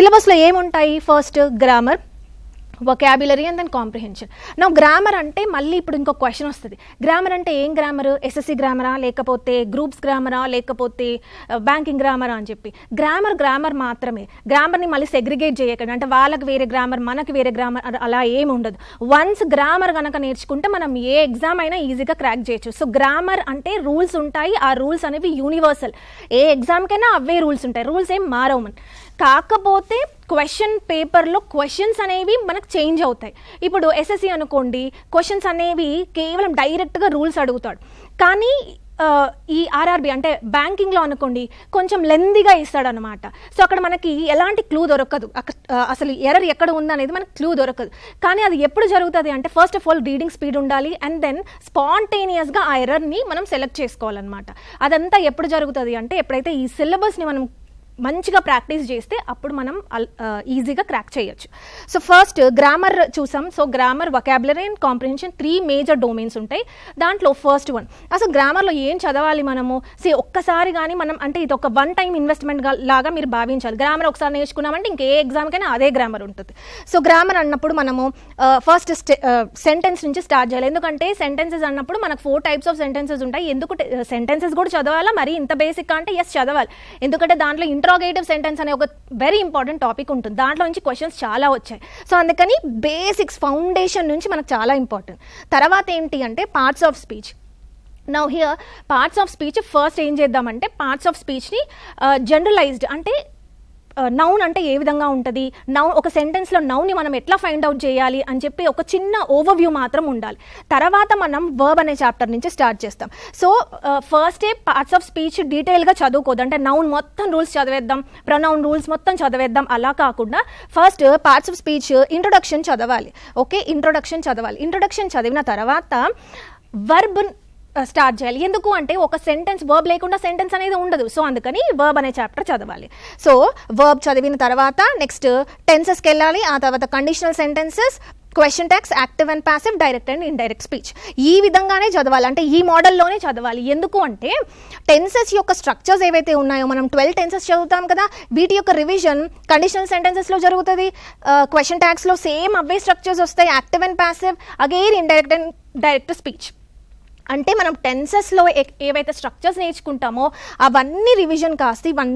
సిలబస్లో ఏముంటాయి? First grammar vocabulary and then comprehension నా గ్రామర్ అంటే మళ్ళీ ఇప్పుడు ఇంకో క్వశ్చన్ వస్తుంది. గ్రామర్ అంటే ఏం గ్రామర్ ఎస్ఎస్సి గ్రామరా లేకపోతే గ్రూప్స్ గ్రామరా లేకపోతే uh, బ్యాంకింగ్ గ్రామరా అని చెప్పి. గ్రామర్ గ్రామర్ మాత్రమే. గ్రామర్ని మళ్ళీ సెగ్రిగేట్ చేయకండి. అంటే వాళ్ళకి వేరే గ్రామర్ మనకి వేరే గ్రామర్ అలా ఏమి ఉండదు. వన్స్ గ్రామర్ కనుక నేర్చుకుంటే మనం ఏ ఎగ్జామ్ అయినా ఈజీగా క్రాక్ చేయొచ్చు. సో గ్రామర్ అంటే రూల్స్ ఉంటాయి. ఆ రూల్స్ అనేవి యూనివర్సల్ ఏ ఎగ్జామ్కైనా అవే రూల్స్ ఉంటాయి. రూల్స్ ఏం మారవు. కాకపోతే క్వశ్చన్ పేపర్లో క్వశ్చన్స్ అనేవి మనకు చేంజ్ అవుతాయి. ఇప్పుడు ఎస్ఎస్సి అనుకోండి క్వశ్చన్స్ అనేవి కేవలం డైరెక్ట్గా రూల్స్ అడుగుతాడు. కానీ ఈ ఆర్ఆర్బి అంటే బ్యాంకింగ్లో అనుకోండి కొంచెం లెందీగా ఇస్తాడనమాట సో అక్కడ మనకి ఎలాంటి క్లూ దొరకదు. అసలు ఎర్రర్ ఎక్కడ ఉందనేది మనకి క్లూ దొరకదు. కానీ అది ఎప్పుడు జరుగుతుంది అంటే first of all reading speed ఉండాలి అండ్ దెన్ స్పాంటేనియస్గా ఆ ఎర్రర్ని మనం సెలెక్ట్ చేసుకోవాలన్నమాట. అదంతా ఎప్పుడు జరుగుతుంది అంటే ఎప్పుడైతే ఈ సిలబస్ని మనం మంచిగా ప్రాక్టీస్ చేస్తే అప్పుడు మనం ఈజీగా క్రాక్ చేయొచ్చు. సో ఫస్ట్ గ్రామర్ చూసాం. So grammar vocabulary and comprehension three major domains ఉంటాయి. దాంట్లో ఫస్ట్ వన్ అసలు గ్రామర్లో ఏం చదవాలి మనము? సే ఒక్కసారి కానీ మనం అంటే ఇది ఒక వన్ టైం ఇన్వెస్ట్మెంట్ లాగా మీరు భావించాలి. గ్రామర్ ఒకసారి నేర్చుకున్నామంటే ఇంకే ఎగ్జామ్కైనా అదే గ్రామర్ ఉంటుంది. సో గ్రామర్ అన్నప్పుడు మనము ఫస్ట్ సెంటెన్స్ నుంచి స్టార్ట్ చేయాలి. ఎందుకంటే సెంటెన్సెస్ అన్నప్పుడు మనకు ఫోర్ టైప్స్ ఆఫ్ సెంటెన్సెస్ ఉంటాయి. ఎందుకు సెంటెన్సెస్ కూడా చదవాలా? మరి ఇంత బేసిక్ అంటే ఎస్ చదవాలి. ఎందుకంటే దాంట్లో ఇంట్రాగేటివ్ సెంటెన్స్ అనే ఒక వెరీ ఇంపార్టెంట్ టాపిక్ ఉంటుంది. దాంట్లో నుంచి క్వశ్చన్స్ చాలా వచ్చాయి. సో అందుకని బేసిక్స్ ఫౌండేషన్ నుంచి మనకు చాలా ఇంపార్టెంట్ తర్వాత ఏంటి అంటే parts of speech now here parts of speech first ఏం చేద్దామంటే పార్ట్స్ ఆఫ్ స్పీచ్ని జనరలైజ్డ్ అంటే నౌన్ అంటే ఏ విధంగా ఉంటుంది? నౌన్ ఒక సెంటెన్స్లో నౌన్ని మనం ఎట్లా ఫైండ్ అవుట్ చేయాలి అని చెప్పి ఒక చిన్న ఓవర్వ్యూ మాత్రం ఉండాలి. తర్వాత మనం వర్బ్ అనే చాప్టర్ నుంచి స్టార్ట్ చేస్తాం. సో ఫస్ట్ ఏ పార్ట్స్ ఆఫ్ స్పీచ్ డీటెయిల్గా చదువుకోదు. అంటే నౌన్ మొత్తం రూల్స్ చదివేద్దాం ప్రొనౌన్ రూల్స్ మొత్తం చదివేద్దాం. అలా కాకుండా first parts of speech introduction చదవాలి. ఓకే ఇంట్రొడక్షన్ చదవాలి. ఇంట్రొడక్షన్ చదివిన తర్వాత వర్బ్ స్టార్ట్ చేయాలి. ఎందుకు అంటే ఒక సెంటెన్స్ వర్బ్ లేకుండా సెంటెన్స్ అనేది ఉండదు. సో అందుకని వర్బ్ అనే చాప్టర్ చదవాలి. సో వర్బ్ చదివిన తర్వాత నెక్స్ట్ టెన్సెస్కి వెళ్ళాలి ఆ తర్వాత conditional sentences question tags active and passive direct and indirect speech ఈ విధంగానే చదవాలి. అంటే ఈ మోడల్లోనే చదవాలి. ఎందుకు అంటే టెన్సెస్ యొక్క స్ట్రక్చర్స్ ఏవైతే ఉన్నాయో మనం ట్వెల్వ్ టెన్సెస్ చదువుతాం కదా వీటి యొక్క రివిజన్ కండిషనల్ సెంటెన్సెస్లో జరుగుతుంది. క్వశ్చన్ ట్యాక్స్లో సేమ్ అవే స్ట్రక్చర్స్ వస్తాయి. Active and passive again indirect and direct speech అంటే మనం టెన్సెస్లో ఏవైతే స్ట్రక్చర్స్ నేర్చుకుంటామో అవన్నీ రివిజన్ కాస్త ఇవన్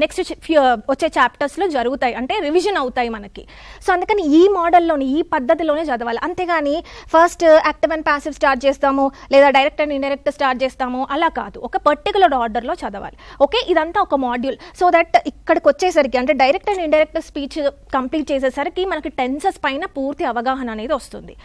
నెక్స్ట్ వచ్చే చాప్టర్స్లో జరుగుతాయి. అంటే రివిజన్ అవుతాయి మనకి. సో అందుకని ఈ మోడల్లోని ఈ పద్ధతిలోనే చదవాలి. అంతేగాని first active and passive start చేస్తాము లేదా డైరెక్ట్ అండ్ ఇండైరెక్ట్ స్టార్ట్ చేస్తాము అలా కాదు. ఒక పర్టికులర్ ఆర్డర్లో చదవాలి. ఓకే? ఇదంతా ఒక మాడ్యూల్. సో దట్ ఇక్కడికి వచ్చేసరికి అంటే direct and indirect speech complete చేసేసరికి మనకి టెన్సెస్ పైన పూర్తి అవగాహన అనేది వస్తుంది.